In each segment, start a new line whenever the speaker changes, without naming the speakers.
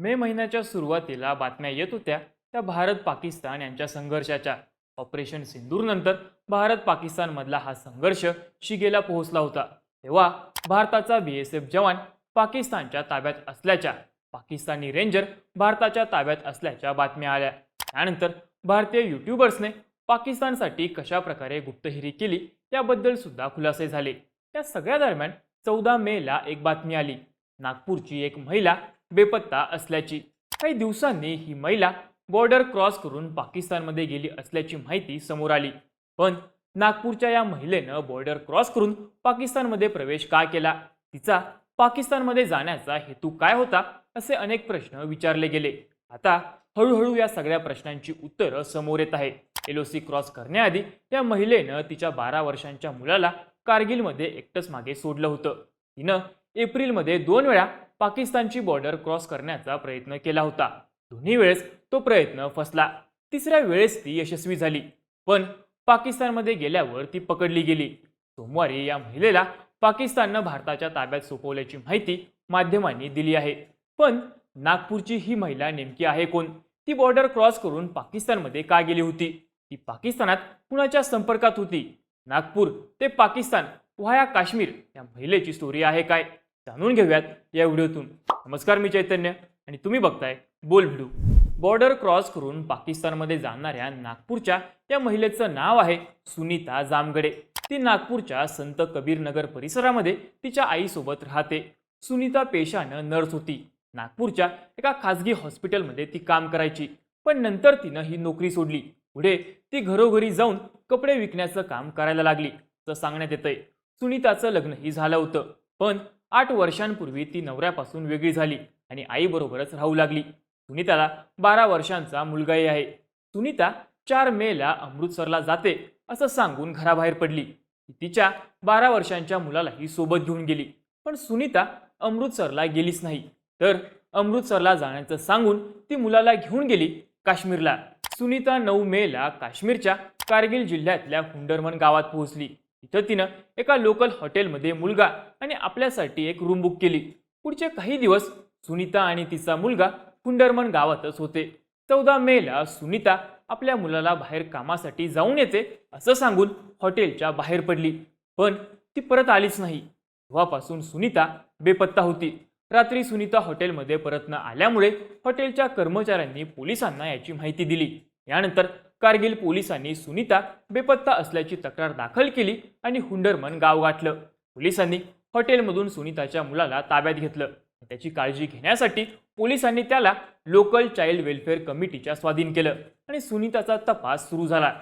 मे महिन्याच्या सुरुवातीला बातम्या येत होत्या त्या भारत पाकिस्तान यांच्या संघर्षाच्या. ऑपरेशन सिंदूरनंतर भारत पाकिस्तानमधला हा संघर्ष शिगेला पोहोचला होता. तेव्हा भारताचा बी एस एफ जवान पाकिस्तानच्या ताब्यात असल्याच्या पाकिस्तानी रेंजर भारताच्या ताब्यात असल्याच्या बातम्या आल्या. त्यानंतर भारतीय युट्यूबर्सने पाकिस्तानसाठी कशा प्रकारे गुप्तहेरी केली याबद्दल सुद्धा खुलासे झाले. त्या सगळ्या दरम्यान चौदा मेला एक बातमी आली. नागपूरची एक महिला बेपत्ता असल्याची. काही दिवसांनी ही महिला बॉर्डर क्रॉस करून पाकिस्तानमध्ये गेली असल्याची माहिती समोर आली. पण नागपूरच्या या महिलेनं बॉर्डर क्रॉस करून पाकिस्तानमध्ये प्रवेश का केला? तिचा पाकिस्तानमध्ये जाण्याचा हेतू काय होता? असे अनेक प्रश्न विचारले गेले. आता हळूहळू या सगळ्या प्रश्नांची उत्तरं समोर येत आहे एलओसी क्रॉस करण्याआधी या महिलेनं तिच्या बारा वर्षांच्या मुलाला कारगिलमध्ये एकटंच मागे सोडलं होतं. तिनं एप्रिलमध्ये दोन वेळा पाकिस्तानची बॉर्डर क्रॉस करण्याचा प्रयत्न केला होता. दोन्ही वेळेस तो प्रयत्न फसला. तिसऱ्या वेळेस ती यशस्वी झाली. पण पाकिस्तानमध्ये गेल्यावर ती पकडली गेली. सोमवारी या महिलेला पाकिस्ताननं भारताच्या ताब्यात सोपवल्याची माहिती माध्यमांनी दिली आहे. पण नागपूरची ही महिला नेमकी आहे कोण? ती बॉर्डर क्रॉस करून पाकिस्तानमध्ये का गेली होती? ती पाकिस्तानात कुणाच्या संपर्कात होती? नागपूर ते पाकिस्तान व्हाया काश्मीर या महिलेची स्टोरी आहे काय? जाणून घेऊयात या व्हिडिओतून. नमस्कार मी चैतन्य आणि तुम्ही बघताय बोल व्हिडिओ. बॉर्डर क्रॉस करून पाकिस्तानमध्ये जाणाऱ्या नागपूरच्या या महिलेचं नाव आहे सुनीता जामगडे. ती नागपूरच्या संत कबीरनगर परिसरामध्ये तिच्या आईसोबत राहते. सुनीता पेशानं नर्स होती. नागपूरच्या एका खासगी हॉस्पिटलमध्ये ती काम करायची पण नंतर तिनं ही नोकरी सोडली. पुढे ती घरोघरी जाऊन कपडे विकण्याचं काम करायला लागली असं सांगण्यात येतंय. सुनीताचं लग्नही झालं होतं पण आठ वर्षांपूर्वी ती नवऱ्यापासून वेगळी झाली आणि आईबरोबरच राहू लागली. सुनीताला बारा वर्षांचा मुलगाही आहे. सुनीता चार मेला अमृतसरला जाते असं सांगून घराबाहेर पडली. तिच्या बारा वर्षांच्या मुलालाही सोबत घेऊन गेली. पण सुनीता अमृतसरला गेलीच नाही. तर अमृतसरला जाण्याचं सांगून ती मुलाला घेऊन गेली काश्मीरला. सुनीता नऊ मेला काश्मीरच्या कारगिल जिल्ह्यातल्या हुंडरमन गावात पोहोचली. तिथं तिनं एका लोकल हॉटेलमध्ये मुलगा आणि आपल्यासाठी एक रूम बुक केली. पुढचे काही दिवस सुनीता आणि तिचा मुलगा कुंडरमन गावातच होते. चौदा मेला सुनीता आपल्या मुलाला बाहेर कामासाठी जाऊन येते असं सांगून हॉटेलच्या बाहेर पडली. पण ती परत आलीच नाही. तेव्हापासून सुनीता बेपत्ता होती. रात्री सुनीता हॉटेलमध्ये परत न आल्यामुळे हॉटेलच्या कर्मचाऱ्यांनी पोलिसांना याची माहिती दिली. यानंतर कारगिल पोलिसांनी सुनीता बेपत्ता असल्याची तक्रार दाखल केली आणि हुंडरमन गाव गाठलं. पोलिसांनी हॉटेलमधून सुनीताच्या मुलाला ताब्यात घेतलं. त्याची काळजी घेण्यासाठी पोलिसांनी त्याला लोकल चाइल्ड वेलफेअर कमिटीच्या स्वाधीन केलं आणि सुनीताचा तपास सुरू झाला.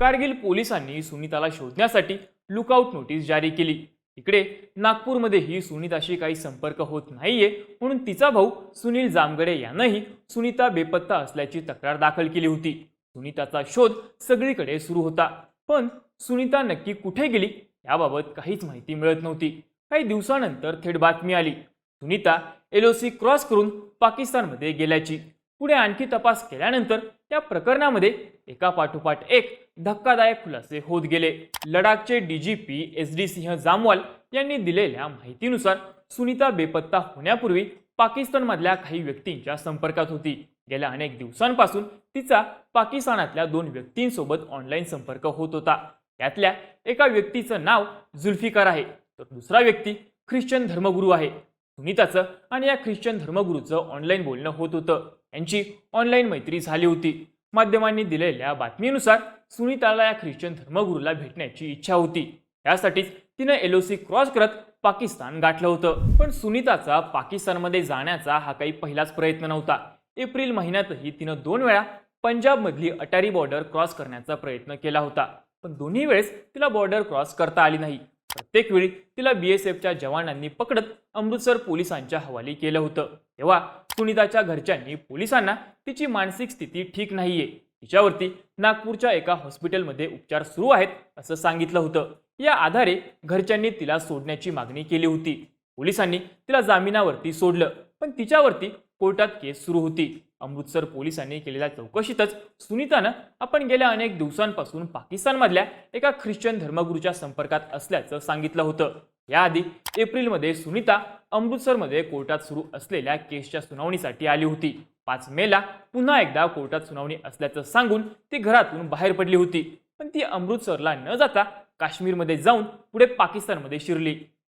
कारगिल पोलिसांनी सुनीताला शोधण्यासाठी लुकआउट नोटीस जारी केली. इकडे नागपूरमध्येही सुनीताशी काही संपर्क होत नाहीये म्हणून तिचा भाऊ सुनील जामगडे यानंही सुनीता बेपत्ता असल्याची तक्रार दाखल केली होती. सुनीताचा शोध सगळीकडे सुरू होता. पण सुनीता नक्की कुठे गेली याबाबत काहीच माहिती मिळत नव्हती. काही दिवसानंतर थेट बातमी आली. सुनीता एलओसी क्रॉस करून पाकिस्तानमध्ये गेल्याची. पुढे आणखी तपास केल्यानंतर त्या प्रकरणामध्ये एका पाठोपाठ एक धक्कादायक खुलासे होत गेले. लडाखचे DGP S D Singh Jamwal यांनी दिलेल्या माहितीनुसार सुनीता बेपत्ता होण्यापूर्वी पाकिस्तानमधल्या काही व्यक्तींच्या संपर्कात होती. गेल्या अनेक दिवसांपासून तिचा पाकिस्तानातल्या दोन व्यक्तींसोबत ऑनलाईन संपर्क होत होता. त्यातल्या एका व्यक्तीचं नाव जुल्फिकार आहे. तर दुसरा व्यक्ती ख्रिश्चन धर्मगुरू आहे. सुनीताचं आणि या ख्रिश्चन धर्मगुरूचं ऑनलाईन बोलणं होत होतं. यांची ऑनलाईन मैत्री झाली होती. माध्यमांनी दिलेल्या बातमीनुसार सुनीताला या ख्रिश्चन धर्मगुरूला भेटण्याची इच्छा होती. त्यासाठीच तिनं एलओसी क्रॉस करत पाकिस्तान गाठलं होतं. पण सुनीताचा पाकिस्तानमध्ये जाण्याचा हा काही पहिलाच प्रयत्न नव्हता. एप्रिल महिन्यातही तिनं दोन वेळा पंजाबमधली अटारी बॉर्डर क्रॉस करण्याचा प्रयत्न केला होता. पण दोन्ही वेळेस तिला बॉर्डर क्रॉस करता आली नाही. प्रत्येक वेळी तिला बीएसएफच्या जवानांनी पकडत अमृतसर पोलिसांच्या हवाली केलं होतं. तेव्हा सुनीताच्या घरच्यांनी पोलिसांना तिची मानसिक स्थिती ठीक नाहीये. तिच्यावरती नागपूरच्या एका हॉस्पिटलमध्ये उपचार सुरू आहेत असं सांगितलं होतं. या आधारे घरच्यांनी तिला सोडण्याची मागणी केली होती. पोलिसांनी तिला जामिनावरती सोडलं. पण तिच्यावरती कोर्टात केस सुरू होती. अमृतसर पोलिसांनी केलेल्या चौकशीतच सुनीतानं आपण गेल्या अनेक दिवसांपासून पाकिस्तानमधल्या एका ख्रिश्चन धर्मगुरूच्या संपर्कात असल्याचं सांगितलं होतं. याआधी एप्रिलमध्ये सुनीता अमृतसरमध्ये कोर्टात सुरू असलेल्या केसच्या सुनावणीसाठी आली होती. पाच मेला पुन्हा एकदा कोर्टात सुनावणी असल्याचं सांगून ती घरातून बाहेर पडली होती. पण ती अमृतसरला न जाता काश्मीरमध्ये जाऊन पुढे पाकिस्तानमध्ये शिरली.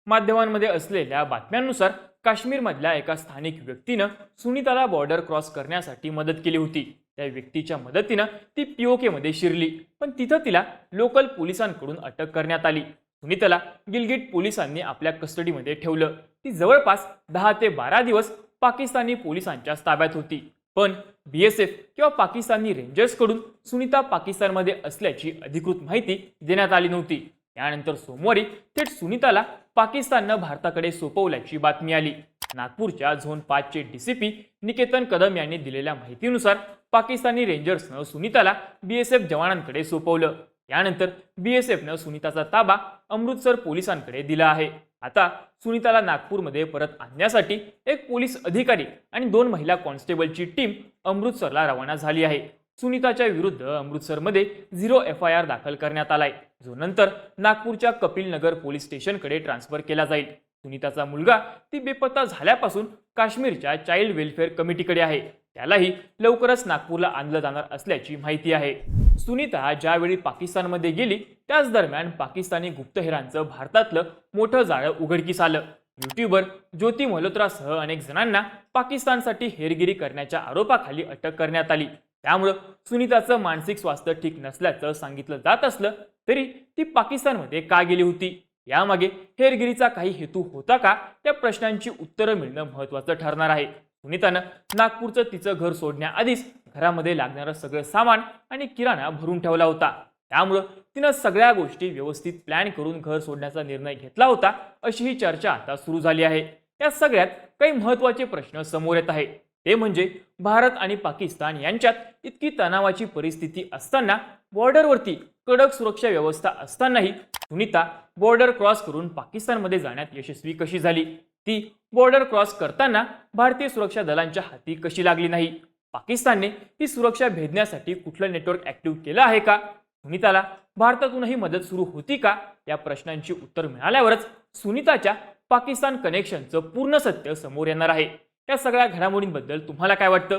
माध्यमांमध्ये असलेल्या बातम्यांनुसार काश्मीरमधल्या एका स्थानिक व्यक्तीनं सुनीताला बॉर्डर क्रॉस करण्यासाठी मदत केली होती. त्या व्यक्तीच्या मदतीनं ती पीओकेमध्ये शिरली पण तिथं तिला लोकल पोलिसांकडून अटक करण्यात आली. सुनीताला गिलगिट पोलिसांनी आपल्या कस्टडीमध्ये ठेवलं. ती जवळपास दहा ते बारा दिवस पाकिस्तानी पोलिसांच्या ताब्यात होती. पण बीएसएफ किंवा पाकिस्तानी रेंजर्सकडून सुनीता पाकिस्तानमध्ये असल्याची अधिकृत माहिती देण्यात आली नव्हती. त्यानंतर सोमवारी थेट सुनीताला पाकिस्ताननं भारताकडे सोपवल्याची बातमी आली. नागपूरच्या झोन पाचचे डीसीपी निकेतन कदम यांनी दिलेल्या माहितीनुसार पाकिस्तानी रेंजर्सनं सुनीताला बीएसएफ जवानांकडे सोपवलं. यानंतर बीएसएफनं सुनीताचा ताबा अमृतसर पोलिसांकडे दिला आहे. आता सुनीताला नागपूरमध्ये परत आणण्यासाठी एक पोलीस अधिकारी आणि दोन महिला कॉन्स्टेबलची टीम अमृतसरला रवाना झाली आहे. सुनीताच्या विरुद्ध अमृतसरमध्ये झिरो एफ आय आर दाखल करण्यात आलाय. जो नंतर नागपूरच्या कपिल नगर पोलीस स्टेशनकडे ट्रान्सफर केला जाईल. सुनीताचा मुलगा ती बेपत्ता झाल्यापासून काश्मीरच्या चाइल्ड वेलफेअर कमिटीकडे आहे. त्यालाही लवकरच नागपूरला आणलं जाणार असल्याची माहिती आहे. सुनीता ज्यावेळी पाकिस्तानमध्ये गेली त्याच दरम्यान पाकिस्तानी गुप्तहेरांचं भारतातलं मोठं जाळं उघडकीस आलं. युट्यूबर ज्योती मल्होत्रासह अनेक जणांना पाकिस्तानसाठी हेरगिरी करण्याच्या आरोपाखाली अटक करण्यात आली. त्यामुळं सुनीताचं मानसिक स्वास्थ्य ठीक नसल्याचं सांगितलं जात असलं तरी ती पाकिस्तानमध्ये का गेली होती? यामागे हेरगिरीचा काही हेतू होता का? या प्रश्नांची उत्तरं मिळणं महत्वाचं ठरणार आहे. सुनीतानं नागपूरचं तिचं घर सोडण्याआधीच घरामध्ये लागणारं सगळं सामान आणि किराणा भरून ठेवला होता. त्यामुळं तिनं सगळ्या गोष्टी व्यवस्थित प्लॅन करून घर सोडण्याचा निर्णय घेतला होता अशी ही चर्चा आता सुरू झाली आहे. या सगळ्यात काही महत्त्वाचे प्रश्न समोर येत आहे ते म्हणजे भारत आणि पाकिस्तान यांच्यात इतकी तणावाची परिस्थिती असताना बॉर्डरवरती कडक सुरक्षा व्यवस्था असतानाही सुनीता बॉर्डर क्रॉस करून पाकिस्तानमध्ये जाण्यात यशस्वी कशी झाली? ती बॉर्डर क्रॉस करताना भारतीय सुरक्षा दलांच्या हाती कशी लागली नाही? पाकिस्तानने ही सुरक्षा भेदण्यासाठी कुठलं नेटवर्क ऍक्टिव्ह केलं आहे का? सुनीताला भारतातूनही मदत सुरू होती का? या प्रश्नांची उत्तर मिळाल्यावरच सुनीताच्या पाकिस्तान कनेक्शनचं पूर्ण सत्य समोर येणार आहे. या सगळ्या घडामोडींबद्दल तुम्हाला काय वाटतं?